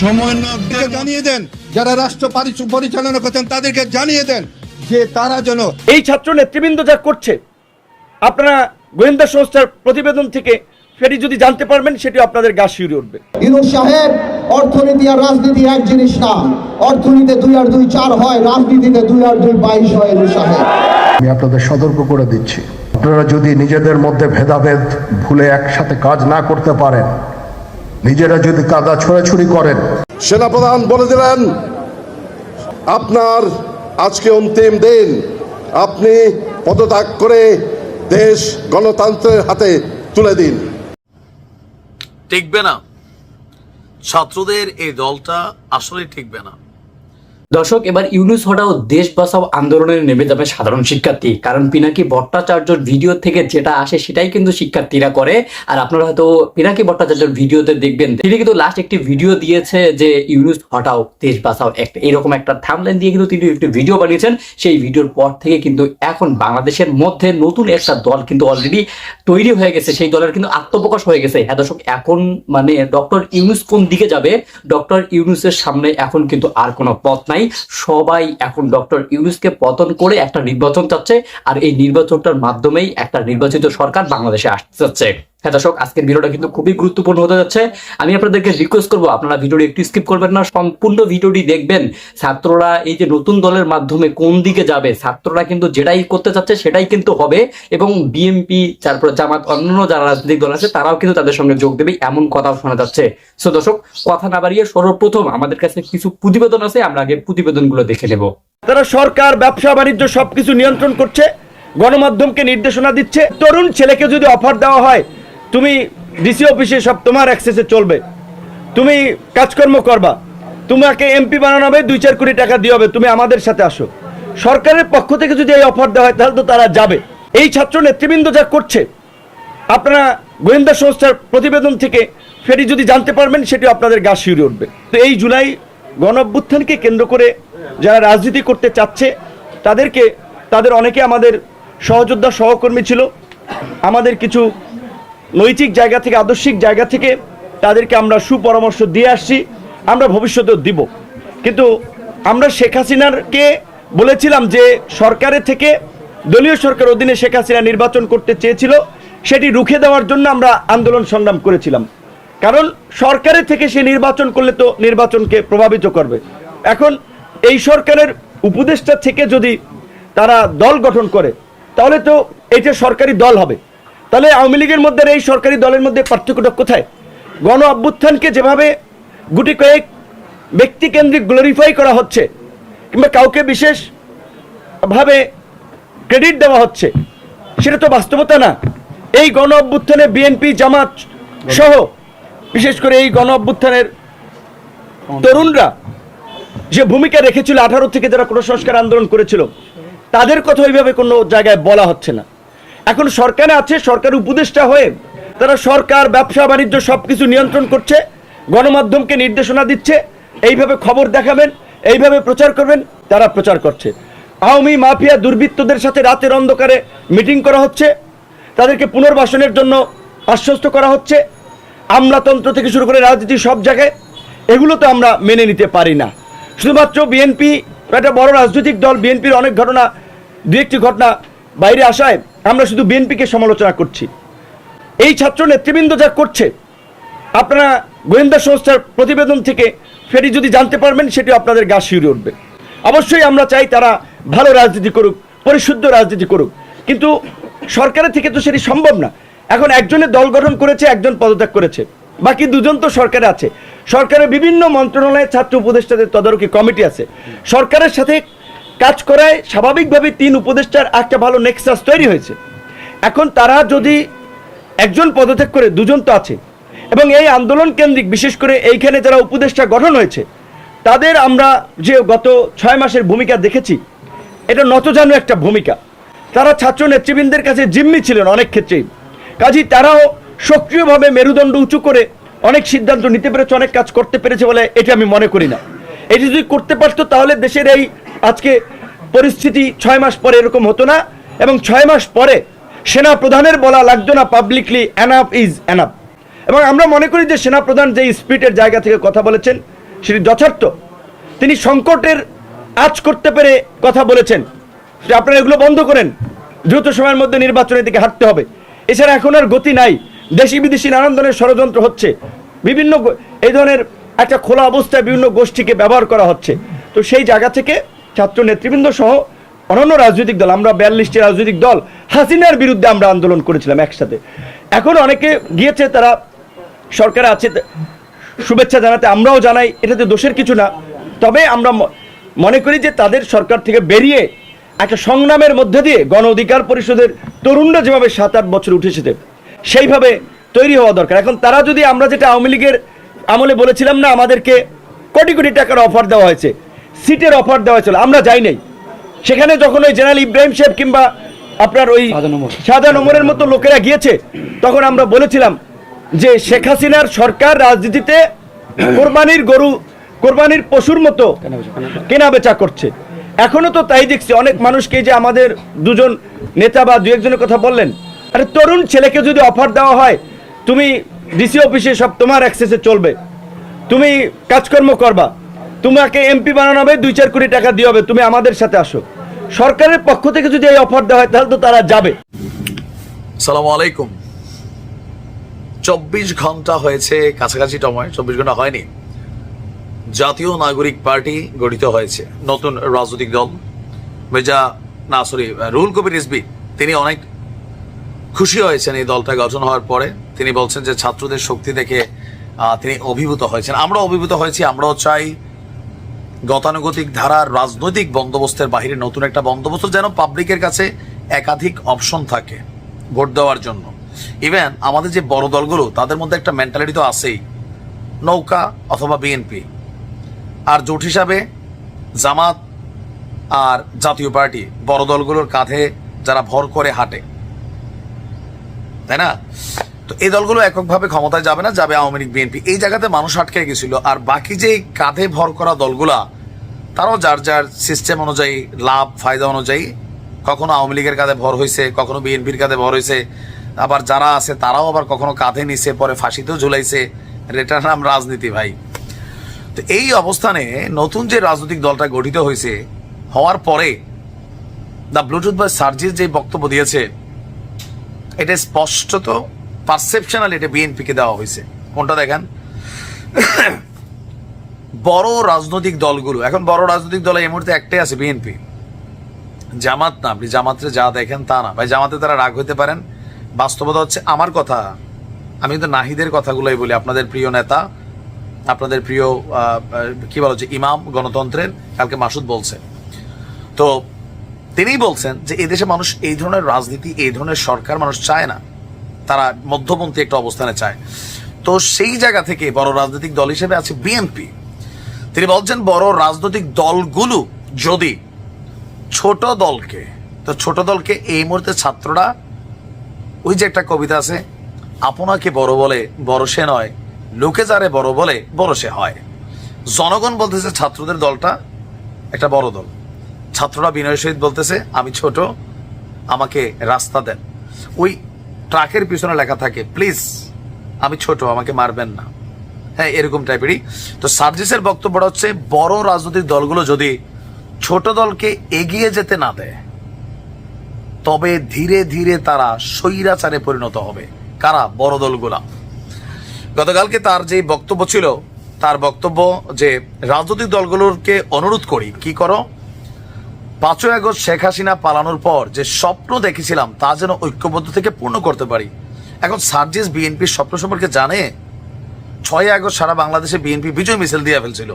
সমন্বয়কদের জানিয়ে দেন। যারা রাষ্ট্র পারি- পরিচালনা করছেন তাদেরকে জানিয়ে দেন যে তারা যেন এই ছাত্র নেতৃবৃন্দ যা করছে আপনারা গোয়েন্দা সংস্থার প্রতিবেদন থেকে সেটি যদি জানতে পারবেন সেটি আপনাদের গা শিউরে উঠবে। ইউনুস সাহেব অর্থনীতি আর রাজনীতি এক জিনিস না। অর্থনীতিতে দুই আর দুই চার হয় রাজনীতিতে দুই আর দুই বাইশ হয় ইউনুস সাহেব। আমি আপনাদের সতর্ক করে দিচ্ছি। আপনারা যদি নিজেদের মধ্যে ভেদাভেদ ভুলে একসাথে কাজ না করতে পারেন নিজেরা যদি কাদা ছোড়াছুড়ি করেন। সেনাপ্রধান বলে দিলেন আপনার আজকে অন্তিম দিন। আপনি পদত্যাগ করে দেশ গণতন্ত্রের হাতে তুলে দিন। টিকবে না। ছাত্রদের এই দলটা আসলে টিকবে না। দর্শক, এবার ইউনুস হটাও দেশ বাঁচাও আন্দোলনে নেমে যাবে সাধারণ শিক্ষার্থী। কারণ পিনাকি ভট্টাচার্যর ভিডিও থেকে যেটা আসে সেটাই কিন্তু শিক্ষার্থীরা করে। আর আপনারা হয়তো পিনাকি ভট্টাচার্যর ভিডিওতে দেখবেন, তিনি কিন্তু লাস্ট একটি ভিডিও দিয়েছে যে ইউনুস হটাও দেশ বাঁচাও। একটা এরকম একটা থামলাইন দিয়ে কিন্তু তিনি একটি ভিডিও বানিয়েছেন। সেই ভিডিওর পর থেকে কিন্তু এখন বাংলাদেশের মধ্যে নতুন একটা দল কিন্তু অলরেডি তৈরি হয়ে গেছে। সেই দলের কিন্তু আত্মপ্রকাশ হয়ে গেছে। হ্যাঁ দর্শক, এখন মানে ডক্টর ইউনুস কোন দিকে যাবে? ডক্টর ইউনুসের সামনে এখন কিন্তু আর কোনো পথ নাই। সবাই এখন ডক্টর ইউনুসকে পতন করে একটা নির্বাচন চাচ্ছে আর এই নির্বাচনটার মাধ্যমেই একটা নির্বাচিত সরকার বাংলাদেশে আসতে যাচ্ছে হ্যাঁ দর্শক, আজকের ভিডিওটা কিন্তু খুবই গুরুত্বপূর্ণ হতে যাচ্ছে। আমি আপনাদেরকে রিকোয়েস্ট করব, আপনারা ভিডিওটি একটু স্কিপ করবেন না, সম্পূর্ণ ভিডিওটি দেখবেন। ছাত্ররা এই যে নতুন দলের মাধ্যমে কোন দিকে যাবে, ছাত্ররা কিন্তু যেটাই করতে চাচ্ছে সেটাই কিন্তু হবে এবং বিএনপি তারপর জামাত, অন্যান্য যারা রাজনৈতিক দল আছে তারাও কিন্তু তাদের সঙ্গে যোগ দেবে, এমন কথাও শোনা যাচ্ছে। সো দর্শক, কথা না বাড়িয়ে সর্বপ্রথম আমাদের কাছে কিছু প্রতিবেদন আছে, আমরা আগে প্রতিবেদনগুলো দেখে নেব। তারা সরকার, ব্যবসা, বাণিজ্য সবকিছু নিয়ন্ত্রণ করছে, গণমাধ্যমকে নির্দেশনা দিচ্ছে। তরুণ ছেলেকে যদি অফার দেওয়া হয়, তুমি ডিসি অফিসে সব তোমার অ্যাক্সেসে চলবে। তুমি কাজকর্ম করবা। তোমাকে এমপি বানানো হবে দুই চার কোটি টাকা দিয়ে হবে। তুমি আমাদের সাথে আসো। সরকারের পক্ষ থেকে যদি এই অফার দেওয়া হয়, তাহলে তো তারা যাবে। এই ছাত্র নেতৃবৃন্দ যা করছে, আপনারা গোয়েন্দা সংস্থার প্রতিবেদন থেকে সেটি যদি জানতে পারবেন সেটি আপনাদের গা শিউরে উঠবে। তো এই জুলাই গণ অভ্যুত্থানকে কেন্দ্র করে যারা রাজনীতি করতে চাচ্ছে, তাদেরকে, তাদের অনেকে আমাদের সহযোদ্ধা সহকর্মী ছিল, আমাদের কিছু নৈতিক জায়গা থেকে, আদর্শিক জায়গা থেকে তাদেরকে আমরা সুপরামর্শ দিয়ে আসছি, আমরা ভবিষ্যতেও দিব। কিন্তু আমরা শেখ হাসিনারকে বলেছিলাম যে সরকারের থেকে, দলীয় সরকার অধীনে শেখ হাসিনা নির্বাচন করতে চেয়েছিল, সেটি রুখে দেওয়ার জন্য আমরা আন্দোলন সংগ্রাম করেছিলাম। কারণ সরকারের থেকে সে নির্বাচন করলে তো নির্বাচনকে প্রভাবিত করবে। এখন এই সরকারের উপদেষ্টা থেকে যদি তারা দল গঠন করে, তাহলে তো এটা সরকারি দল হবে, তাহলে আওয়ামী লীগের মধ্যে এই সরকারি দলের মধ্যে পার্থক্যটা কোথায়? গণ অভ্যুত্থানকে যেভাবে গুটি কয়েক ব্যক্তিকেন্দ্রিক গ্লোরিফাই করা হচ্ছে, কিংবা কাউকে বিশেষ ভাবে ক্রেডিট দেওয়া হচ্ছে, সেটা তো বাস্তবতা না। এই গণ অভ্যুত্থানে বিএনপি জামাত সহ বিশেষ করে এই গণ অভ্যুত্থানের তরুণরা যে ভূমিকা রেখেছিল আঠারো থেকে যারা কোনো সংস্কার আন্দোলন করেছিল, তাদের কথা ওইভাবে কোনো জায়গায় বলা হচ্ছে না। এখন সরকারে আছে, সরকার উপদেষ্টা হয়ে তারা সরকার, ব্যবসা, বাণিজ্য সবকিছু নিয়ন্ত্রণ করছে, গণমাধ্যমকে নির্দেশনা দিচ্ছে, এইভাবে খবর দেখাবেন, এইভাবে প্রচার করবেন, তারা প্রচার করছে। আওয়ামী মাফিয়া দুর্বৃত্তদের সাথে রাতের অন্ধকারে মিটিং করা হচ্ছে, তাদেরকে পুনর্বাসনের জন্য আশ্বস্ত করা হচ্ছে আমলাতন্ত্র থেকে শুরু করে রাজনীতি সব জায়গায়, এগুলো তো আমরা মেনে নিতে পারি না। শুধুমাত্র বিএনপি একটা বড় রাজনৈতিক দল বিএনপির অনেক ঘটনা, দু একটি ঘটনা বাইরে আসায় আমরা শুধু বিএনপিকে সমালোচনা করছি। এই ছাত্র নেতৃবৃন্দ যা করছে, আপনারা গোয়েন্দা সংস্থার প্রতিবেদন থেকে ফেরি যদি জানতে পারবেন, সেটি আপনাদের গা শিউরে উঠবে। অবশ্যই আমরা চাই তারা ভালো রাজনীতি করুক, পরিশুদ্ধ রাজনীতি করুক। কিন্তু সরকারের থেকে তো সেটি সম্ভব না। এখন একজনের দল গঠন করেছে, একজন পদত্যাগ করেছে। বাকি দুজন তো সরকারে আছে। সরকারের বিভিন্ন মন্ত্রণালয়ে ছাত্র উপদেষ্টাদের তদারকি কমিটি আছে। সরকারের সাথে কাজ করায় স্বাভাবিকভাবে তিন উপদেষ্টার একটা ভালো নেক্সাস তৈরি হয়েছে। এখন তারা যদি একজন পদত্যাগ করে, দুজন তো আছে। এবং এই আন্দোলন কেন্দ্রিক, বিশেষ করে এইখানে যারা উপদেষ্টা গঠন হয়েছে, তাদের আমরা যে গত ছয় মাসের ভূমিকা দেখেছি, এটা নতজানু একটা ভূমিকা। তারা ছাত্র নেতৃবৃন্দের কাছে জিম্মি ছিলেন অনেক ক্ষেত্রেই। কাজেই তারাও সক্রিয়ভাবে মেরুদণ্ড উঁচু করে অনেক সিদ্ধান্ত নিতে পেরেছে, অনেক কাজ করতে পেরেছে বলে এটা আমি মনে করি না। এটি যদি করতে পারতো তাহলে দেশের এই আজকে পরিস্থিতি ছয় মাস পরে এরকম হতো না এবং ছয় মাস পরে সেনা প্রধানের বলা লাগতো না পাবলিকলি অ্যানাফ ইজ অ্যানাফ এবং আমরা মনে করি যে সেনাপ্রধান যে স্পিডের জায়গা থেকে কথা বলেছেন, সেটি যথার্থ। তিনি সংকটের আজ করতে পেরে কথা বলেছেন। আপনারা এগুলো বন্ধ করেন। দ্রুত সময়ের মধ্যে নির্বাচনের দিকে হাঁটতে হবে। এছাড়া এখন আর গতি নাই। দেশি বিদেশি নানান ধরনের ষড়যন্ত্র হচ্ছে। বিভিন্ন এই ধরনের একটা খোলা অবস্থায় বিভিন্ন গোষ্ঠীকে ব্যবহার করা হচ্ছে। তো সেই জায়গা থেকে ছাত্র নেতৃবৃন্দ সহ অন্যান্য রাজনৈতিক দল, আমরা বিয়াল্লিশটি রাজনৈতিক দল হাসিনার বিরুদ্ধে আমরা আন্দোলন করেছিলাম একসাথে। এখন অনেকে গিয়েছে, তারা সরকার আছে শুভেচ্ছা জানাতে, আমরাও জানাই এটাতে দোষের কিছু না। তবে আমরা মনে করি যে তাদের সরকার থেকে বেরিয়ে একটা সংগ্রামের মধ্যে দিয়ে গণ অধিকার পরিষদের তরুণরা যেভাবে সাত আট বছর উঠে এসেছে সেইভাবে তৈরি হওয়া দরকার। এখন তারা যদি আমরা যেটা আওয়ামী লীগের আমলে বলেছিলাম না আমাদেরকে কোটি কোটি টাকার অফার দেওয়া হয়েছে সিটের অফার দেওয়া হয়েছিল আমরা যাই নাই। সেখানে যখন ওই জেনারেল ইব্রাহিম সাহেব কিংবা আপনার ওই সাদা নম্বরের মতো লোকেরা গিয়েছে তখন আমরা বলেছিলাম যে শেখ হাসিনার সরকার রাজনীতিতে কোরবানির গরু কোরবানির পশুর মতো কেনা বেচা করছে। এখনও তো তাই দেখছি, অনেক মানুষকে যে আমাদের দুজন নেতা বা দু একজনের কথা বললেন। আরে তরুণ ছেলেকে যদি অফার দেওয়া হয়, তুমি ডিসি অফিসে সব তোমার অ্যাক্সেসে চলবে। তুমি কাজকর্ম করবা। তোমাকে এমপি বানানো হবে দুই চার কোটি টাকা দিয়ে হবে, তুমি আমাদের সাথে আসো। সরকারের পক্ষ থেকে যদি এই অফার দেওয়া হয়, তাহলে তো তারা যাবে। সালাম আলাইকুম। চব্বিশ ঘণ্টা হয়েছে, কাছাকাছি সময়, চব্বিশ ঘণ্টা হয়নি। জাতীয় নাগরিক পার্টি গঠিত হয়েছে। নতুন রাজনৈতিক দল। মির্জা না সরি রুহুল কবির রিজবি তিনি অনেক খুশি হয়েছেন এই দলটা গঠন হওয়ার পরে। তিনি বলছেন যে ছাত্রদের শক্তি দেখে তিনি অভিভূত হয়েছেন। আমরা অভিভূত হয়েছি, আমরাও চাই গতানুগতিক ধারার রাজনৈতিক বন্দোবস্তের বাহিরে নতুন একটা বন্দোবস্ত যেন পাবলিকের কাছে একাধিক অপশন থাকে ভোট দেওয়ার জন্য। ইভেন আমাদের যে বড় দলগুলো, তাদের মধ্যে একটা মেন্টালিটি তো আছেই। নৌকা অথবা বিএনপি। আর জোট হিসাবে জামাত আর জাতীয় পার্টি, বড় দলগুলোর কাঁধে যারা ভর করে হাঁটে। তাই না? তো এই দলগুলো এককভাবে ক্ষমতায় যাবে না, যাবে আওয়ামী লীগ, বিএনপি। এই জায়গাতে মানুষ আটকে গেছিল। আর বাকি যে কাঁধে ভর করা দলগুলা, তারাও যার যার সিস্টেম অনুযায়ী, লাভ, ফায়দা অনুযায়ী কখনো আওয়ামী লীগের কাঁধে ভর হয়েছে, কখনো বিএনপির কাঁধে ভর হয়েছে। আবার যারা আছে, তারাও আবার কখনো কাঁধে নিছে পরে ফাঁসিতেও ঝুলাইছে। এটার নাম রাজনীতি, ভাই। তো এই অবস্থানে নতুন যে রাজনৈতিক দলটা গঠিত হয়েছে, হওয়ার পরে দ্য ব্লুটুথ বা সার্জিস যে বক্তব্য দিয়েছে, এটা স্পষ্টত পারসেপশনাল এটা বিএনপিকে দেওয়া হয়েছে। কোনটা দেখেন? বড় রাজনৈতিক দলগুলো, এখন বড় রাজনৈতিক দল এই মুহূর্তে একটাই আছে বিএনপি। জামাত না, আপনি জামাতে যা দেখেন তা না। ভাই, জামাতে তারা রাগ হইতে পারেন। বাস্তবতা হচ্ছে, আমার কথা, আমি কিন্তু নাহিদের কথাগুলোই বলি, আপনাদের প্রিয় নেতা আপনাদের প্রিয় কি বলা হচ্ছে ইমাম গণতন্ত্রের, কালকে মাসুদ বলছে। তো তিনিই বলছেন যে এদেশে মানুষ এই ধরনের রাজনীতি, এই ধরনের সরকার মানুষ চায় না। তারা মধ্যপন্থী একটা অবস্থানে চায়। তো সেই জায়গা থেকে বড় রাজনৈতিক দল হিসেবে আছে বিএনপি। তিনি বলছেন বড় রাজনৈতিক দলগুলো যদি ছোট দলকে, তো ছোট দলকে এই মুহূর্তে ছাত্ররা, ওই যে একটা কবিতা আছে, আপনাকে বড় বলে বড় সে নয় লোকে যারে বড় বলে, বড় সে হয়। জনগণ বলতেছে, ছাত্রদের দলটা একটা বড় দল। ছাত্ররা বিনয় সহিত বলতেছে, আমি ছোট, আমাকে রাস্তা দেন। ওই ট্রাকের পিছনে লেখা থাকে, প্লিজ, আমি ছোট, আমাকে মারবেন না। হ্যাঁ এরকম টাইপেরই। তো সার্জিসের বক্তব্যটা হচ্ছে, বড় রাজনৈতিক দলগুলো যদি ছোট দলকে এগিয়ে যেতে না দেয়, তবে ধীরে ধীরে তারা স্বৈরাচারে পরিণত হবে। কারা? বড় দলগুলা। গতকালকে তার যে বক্তব্য ছিল, তার বক্তব্য যে রাজনৈতিক দলগুলোকে অনুরোধ করি, কি করো? পাঁচই আগস্ট শেখ হাসিনা পালানোর পর যে স্বপ্ন দেখেছিলাম, তা যেন ঐক্যবদ্ধ থেকে পূর্ণ করতে পারি। এখন সার্জিস বিএনপির স্বপ্ন সম্পর্কে জানে? ছয় আগস্ট সারা বাংলাদেশে বিএনপি বিজয় মিছিল দিয়ে ফেলছিল।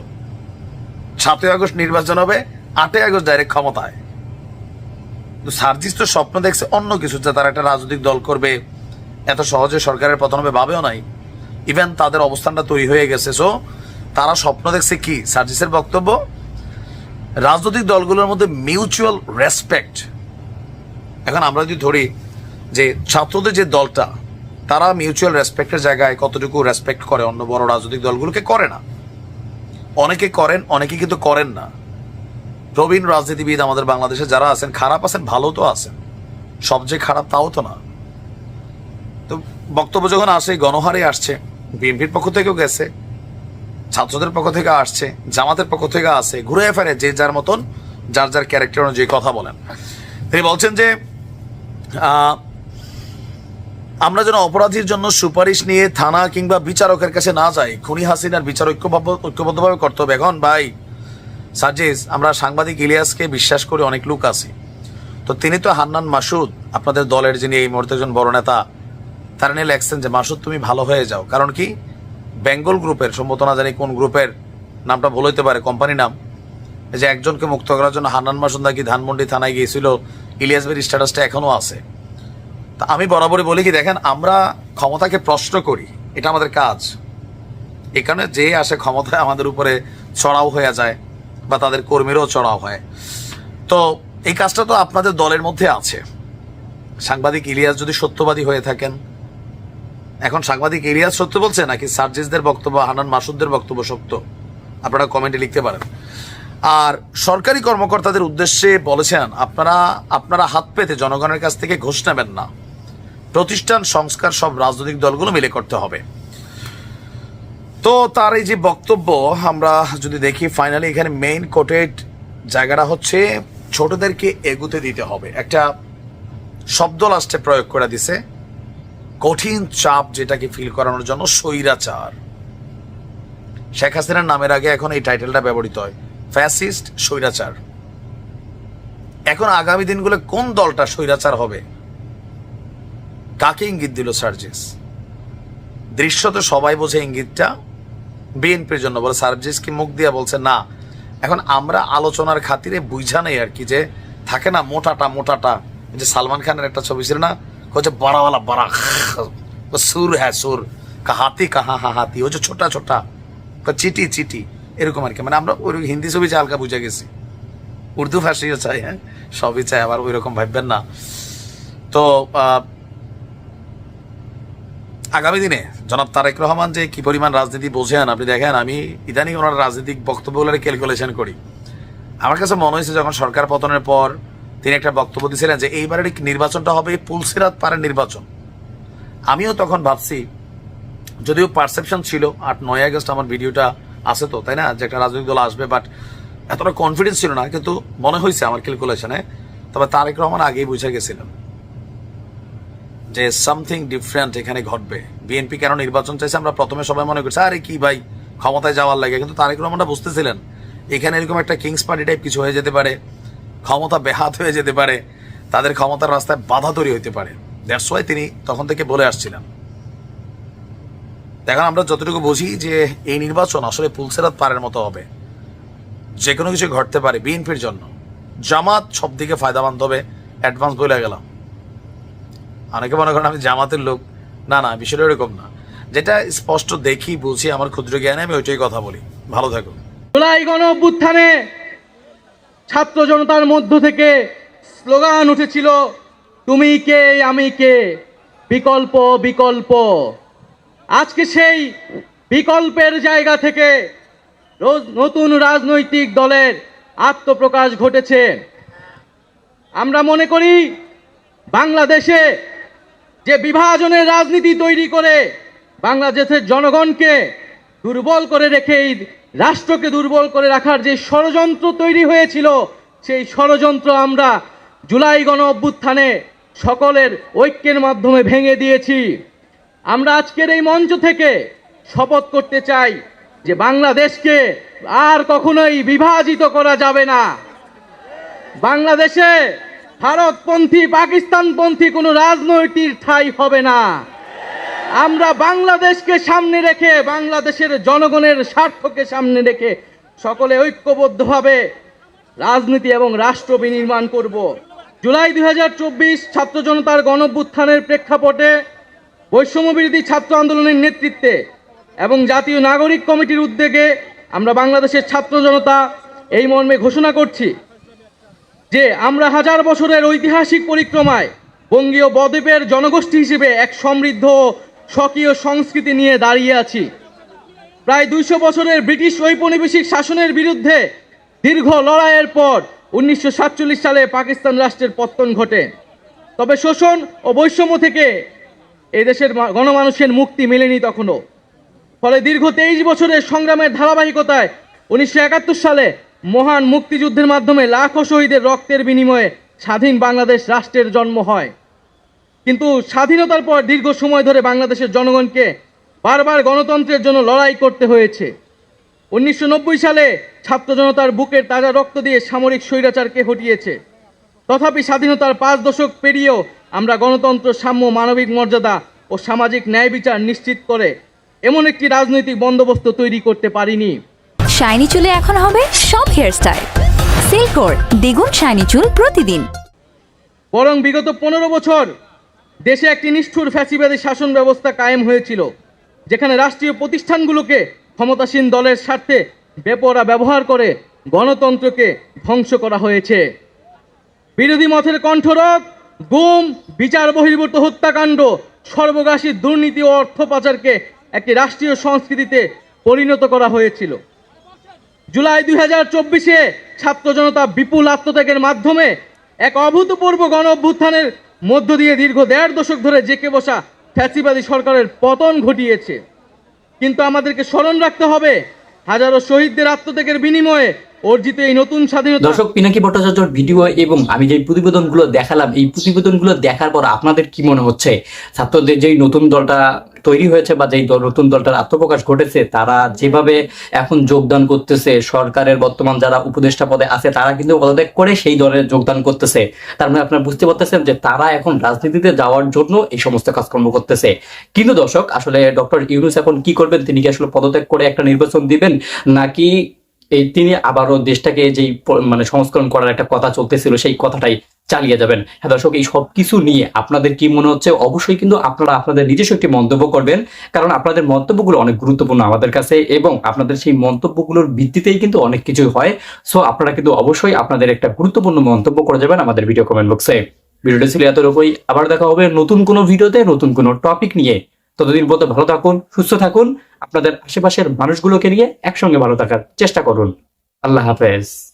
সাতই আগস্ট নির্বাচন হবে, আটই আগস্ট ডাইরেক্ট ক্ষমতায়। সার্জিস তো স্বপ্ন দেখছে অন্য কিছু, যে তারা একটা রাজনৈতিক দল করবে। এত সহজে সরকারের পতন হবে ভাবেও নাই। ইভেন তাদের অবস্থানটা তৈরি হয়ে গেছে। সো তারা স্বপ্ন দেখছে কি? সার্জিসের বক্তব্য, রাজনৈতিক দলগুলোর মধ্যে মিউচুয়াল রেসপেক্ট এখন আমরা যদি ধরি যে ছাত্রদের যে দলটা, তারা মিউচুয়াল রেসপেক্টের জায়গায় কতটুকু রেসপেক্ট করে? অন্য বড় রাজনৈতিক দলগুলোকে করে না। অনেকে করেন, অনেকে কিন্তু করেন না। প্রবীণ রাজনীতিবিদ আমাদের বাংলাদেশে যারা আছেন, খারাপ আছেন, ভালো তো আছেন। সবচেয়ে খারাপ তাও তো না। তো বক্তব্য যখন আসে, গণহারে আসছে বিএনপির পক্ষ থেকেও গেছে, ছাত্রদের পক্ষ থেকে আসছে, জামাতের পক্ষ থেকে আসে ঘুরে ফেরে যে যার মতন, যার যার ক্যারেক্টার অনুযায়ী কথা বলেন। তিনি বলছেন যে আমরা যেন অপরাধীর জন্য সুপারিশ নিয়ে থানা কিংবা বিচারকের কাছে না যাই, খুনি হাসিনার বিচার ঐক্যবদ্ধ, ঐক্যবদ্ধভাবে করতে হবে। এখন ভাই, সার্জিস, আমরা সাংবাদিক ইলিয়াসকে বিশ্বাস করে অনেক লোক আছি। তো তিনি তো হান্নান মাসুদ, আপনাদের দলের যিনি এই মুহূর্তে একজন বড় নেতা তারা নিয়ে লেখছেন যে মাসুদ, তুমি ভালো হয়ে যাও। কারণ কি? বেঙ্গল গ্রুপের, সম্ভবত না জানি কোন গ্রুপের, নামটা ভুল হইতে পারে কোম্পানি নাম। যে একজনকে মুক্ত করার জন্য হান্নান মাসুদ নাকি ধানমন্ডি থানায় গিয়েছিল, ইলিয়াস ভাইয়ের স্ট্যাটাসটা এখনও আছে। তা আমি বরাবরই বলি কি, দেখেন, আমরা ক্ষমতাকে প্রশ্ন করি, এটা আমাদের কাজ। এখানে যে আসে ক্ষমতায় আমাদের উপরে চড়াও হয়ে যায়, বা তাদের কর্মীরও চড়াও হয়। তো এই কাজটা তো আপনাদের দলের মধ্যে আছে। সাংবাদিক ইলিয়াস যদি সত্যবাদী হয়ে থাকেন এখন সাংবাদিক ইলিয়াস সত্য বলছে নাকি সার্জিসদের বক্তব্য, হানান মাসুদদের বক্তব্য সত্য? আপনারা কমেন্টে লিখতে পারেন। আর সরকারি কর্মকর্তাদের উদ্দেশ্যে বলেছেন, আপনারা আপনারা হাত পেতে জনগণের কাছ থেকে ঘোষ নেবেন না। প্রতিষ্ঠান, সংস্কার, সব রাজনৈতিক দলগুলো মিলে করতে হবে। তো তার এই যে বক্তব্য, আমরা যদি দেখি ফাইনালি এখানে মেইন কোটেড জায়গাটা হচ্ছে, ছোটদেরকে এগুতে দিতে হবে। একটা শব্দ লাস্টে প্রয়োগ করে দিছে। কঠিন চাপ যেটাকে ফিল করানোর জন্য স্বৈরাচার। শেখ হাসিনার নামের আগে এখন এই টাইটেলটা ব্যবহৃত হয় ফ্যাসিস্ট স্বৈরাচার। এখন আগামী দিনগুলো কোন দলটা স্বৈরাচার হবে? কাকে ইঙ্গিত দিল সার্জিস? দৃশ্য তো সবাই বোঝে ইঙ্গিতটা। বিএনপির জন্য বলে সার্জিস কি মুখ দিয়ে বলছে, না, এখন আমরা আলোচনার খাতিরে বুঝা নেই আর কি যে থাকে না মোটাটা মোটাটা। যে সালমান খানের একটা ছবি ছিল না হচ্ছে বড়া ও সুর হ্যাঁ সুর কাহাতি কাহা হা হাতি যে ছোটা ছোটা ও চিটি চিটি এরকম আর কি মানে আমরা ওই হিন্দি ছবি চাই হালকা বুঝে গেছি উর্দু ভাষীও চাই হ্যাঁ সবই চাই আবার ওই রকম ভাববেন না তো আগামী দিনে জনাব তারেক রহমান যে কি পরিমাণ রাজনীতি বোঝেন আপনি দেখেন আমি ইদানিং ওনার রাজনৈতিক বক্তব্যগুলোর ক্যালকুলেশন করি আমার কাছে মনে হয়েছে যখন সরকার পতনের পর তিনি একটা বক্তব্য দিয়েছিলেন যে এইবারের নির্বাচনটা হবে পুলসিরাত পারের নির্বাচন। আমিও তখন ভাবছি, যদিও পারসেপশন ছিল, আট, নয় আগস্ট আমার ভিডিওটা আছে তো, তাই না? যে একটা রাজনৈতিক দল আসবে বাট এতটা কনফিডেন্স ছিল না, কিন্তু মনে হয়েছে আমার ক্যালকুলেশনে তবে তারেক রহমান আগেই বুঝে গেছিলেন যে সামথিং ডিফারেন্ট এখানে ঘটবে। বিএনপি কেন নির্বাচন চাইছে আমরা প্রথমে সবাই মনে করছি, আরে কি ভাই, ক্ষমতায় যাওয়ার লাগে। কিন্তু তারেক রহমানটা বুঝতেছিলেন, এখানে এরকম একটা কিংস পার্টি টাইপ কিছু হয়ে যেতে পারে। ক্ষমতা বেহাত হয়ে যেতে পারে, তাদের ক্ষমতার রাস্তায় বাধা তৈরি হতে পারে। দ্যাটস ওয়াই তিনি তখন থেকে বলে আসছিলেন। এখন আমরা যতটুকু বুঝি যে এই নির্বাচন আসলে পুলসেরাত পারের মতো হবে। যে কোনো কিছু ঘটতে পারে বিএনপির জন্য। জামাত সব দিকে ফায়দাবান হবে অ্যাডভান্স বলে গেলাম। অনেকে মনে করেন আমি জামাতের লোক। না না, বিষয়টা এরকম না। যেটা স্পষ্ট দেখি, বুঝি, আমার ক্ষুদ্র জ্ঞানে আমি ওইটাই কথা বলি। ভালো থাকুন। জুলাই গণ ছাত্র জনতার মধ্য থেকে স্লোগান উঠেছিল, তুমি কে, আমি কে? বিকল্প বিকল্প। আজকে সেই বিকল্পের জায়গা থেকে নতুন রাজনৈতিক দলের আত্মপ্রকাশ ঘটেছে। আমরা মনে করি, বাংলাদেশে যে বিভাজনের রাজনীতি তৈরি করে, বাংলাদেশের জনগণকে দুর্বল করে রেখে রাষ্ট্রকে দুর্বল করে রাখার যে ষড়যন্ত্র তৈরি হয়েছিল, সেই ষড়যন্ত্র আমরা জুলাই গণ অভ্যুত্থানে সকলের ঐক্যের মাধ্যমে ভেঙে দিয়েছি। আমরা আজকের এই মঞ্চ থেকে শপথ করতে চাই যে বাংলাদেশকে আর কখনোই বিভাজিত করা যাবে না। বাংলাদেশে ভারতপন্থী, পাকিস্তানপন্থী কোনো রাজনৈতিক ঠাই হবে না। আমরা বাংলাদেশকে সামনে রেখে, বাংলাদেশের জনগণের স্বার্থকে সামনে রেখে সকলে ঐক্যবদ্ধভাবে রাজনীতি এবং রাষ্ট্র বিনির্মাণ করব। জুলাই দুই হাজার চব্বিশ ছাত্র জনতার গণভ্যুত্থানের প্রেক্ষাপটে বৈষম্যবিরোধী ছাত্র আন্দোলনের নেতৃত্বে এবং জাতীয় নাগরিক কমিটির উদ্যোগে আমরা বাংলাদেশের ছাত্র জনতা এই মর্মে ঘোষণা করছি যে আমরা হাজার বছরের ঐতিহাসিক পরিক্রমায় বঙ্গীয় বদ্বীপের জনগোষ্ঠী হিসেবে এক সমৃদ্ধ স্বকীয় সংস্কৃতি নিয়ে দাঁড়িয়ে আছি। প্রায় দুইশো বছরের ব্রিটিশ ঔপনিবেশিক শাসনের বিরুদ্ধে দীর্ঘ লড়াইয়ের পর উনিশশো সাতচল্লিশ সালে পাকিস্তান রাষ্ট্রের পত্তন ঘটে। তবে শোষণ ও বৈষম্য থেকে এই দেশের গণমানুষের মুক্তি মেলেনি তখনও। ফলে দীর্ঘ তেইশ বছরের সংগ্রামের ধারাবাহিকতায় উনিশশো একাত্তর সালে মহান মুক্তিযুদ্ধের মাধ্যমে লাখো শহীদের রক্তের বিনিময়ে স্বাধীন বাংলাদেশ রাষ্ট্রের জন্ম হয়। কিন্তু স্বাধীনতার পর দীর্ঘ সময় ধরে বাংলাদেশের জনগণকে বারবার গণতন্ত্রের জন্য লড়াই করতে হয়েছে। উনিশশো নব্বই সালে ছাত্র জনতার বুকের তাজা রক্ত দিয়ে সামরিক স্বৈরাচারকে হটিয়েছে। তথাপি স্বাধীনতার পাঁচ দশক পেরিয়েও আমরা গণতন্ত্র সাম্য মানবিক মর্যাদা ও সামাজিক ন্যায় বিচার নিশ্চিত করে এমন একটি রাজনৈতিক বন্দোবস্ত তৈরি করতে পারিনি। শাইনি চুলে এখন হবে সব হেয়ারস্টাইল সিল্কোর দ্বিগুণ শাইনি চুল প্রতিদিন। বরং বিগত পনেরো বছর দেশে একটি নিষ্ঠুর ফ্যাসিবাদী শাসন ব্যবস্থা কায়েম হয়েছিল, যেখানে রাষ্ট্রীয় প্রতিষ্ঠানগুলোকে ক্ষমতাসীন দলের স্বার্থে বেপরা ব্যবহার করে গণতন্ত্রকে ধ্বংস করা হয়েছে। বিরোধী মতের কণ্ঠরোধ, গুম, বিচার বহির্ভূত হত্যাকাণ্ড, সর্বগ্রাসী দুর্নীতি ও অর্থ পাচারকে একটি রাষ্ট্রীয় সংস্কৃতিতে পরিণত করা হয়েছিল। জুলাই দুই হাজার চব্বিশে ছাত্র জনতা বিপুল আত্মত্যাগের মাধ্যমে এক অভূতপূর্ব গণ অভ্যুত্থানের মধ্য দিয়ে দীর্ঘ দেড় দশক ধরে জেকে বসা ফ্যাসিবাদী সরকারের পতন ঘটিয়েছে। কিন্তু আমাদেরকে স্মরণ রাখতে হবে, হাজারো শহীদদের আত্মত্যাগের বিনিময়ে অর্জিত এই নতুন স্বাধীনতা দর্শক, পিনাকি ভট্টাচার্যর ভিডিও এবং আমি যে প্রতিবেদনগুলো দেখালাম, এই প্রতিবেদনগুলো দেখার পর আপনাদের কি মনে হচ্ছে? ছাত্রদের যেই নতুন দলটা তৈরি হয়েছে বা যেই দল- নতুন দলটার আত্মপ্রকাশ ঘটেছে, তারা যেভাবে এখন যোগদান করতেছে, সরকারের বর্তমান যারা উপদেষ্টা পদে আছে, তারা কিন্তু পদত্যাগ করে সেই দলে যোগদান করতেছে। তার মানে আপনারা বুঝতে পারতেছেন যে তারা এখন রাজনীতিতে যাওয়ার জন্য এই সমস্ত কাজকর্ম করতেছে। কিন্তু দর্শক, আসলে ডক্টর ইউনুস এখন কি করবেন? তিনি কি আসলে পদত্যাগ করে একটা নির্বাচন দিবেন? নাকি এই তিনি আবারও দেশটাকে যেই মানে সংস্করণ করার একটা কথা চলতেছিল, সেই কথাটাই চালিয়ে যাবেন। হ্যাঁ দর্শক, এই সব কিছু নিয়ে আপনাদের কি মনে হচ্ছে? অবশ্যই কিন্তু আপনারা আপনাদের নিজস্ব একটি মন্তব্য করবেন, কারণ আপনাদের মন্তব্যগুলো অনেক গুরুত্বপূর্ণ আমাদের কাছে এবং আপনাদের সেই মন্তব্যগুলোর ভিত্তিতেই কিন্তু অনেক কিছুই হয়। সো আপনারা কিন্তু অবশ্যই আপনাদের একটা গুরুত্বপূর্ণ মন্তব্য করে যাবেন আমাদের ভিডিও কমেন্ট বক্সে ভিডিওটা ছিল এতটুকুই। আবার দেখা হবে নতুন কোনো ভিডিওতে নতুন কোনো টপিক নিয়ে। ততদিন পর্যন্ত ভালো থাকুন, সুস্থ থাকুন। আপনাদের আশেপাশের মানুষগুলোকে নিয়ে একসঙ্গে ভালো থাকার চেষ্টা করুন। আল্লাহ হাফেজ।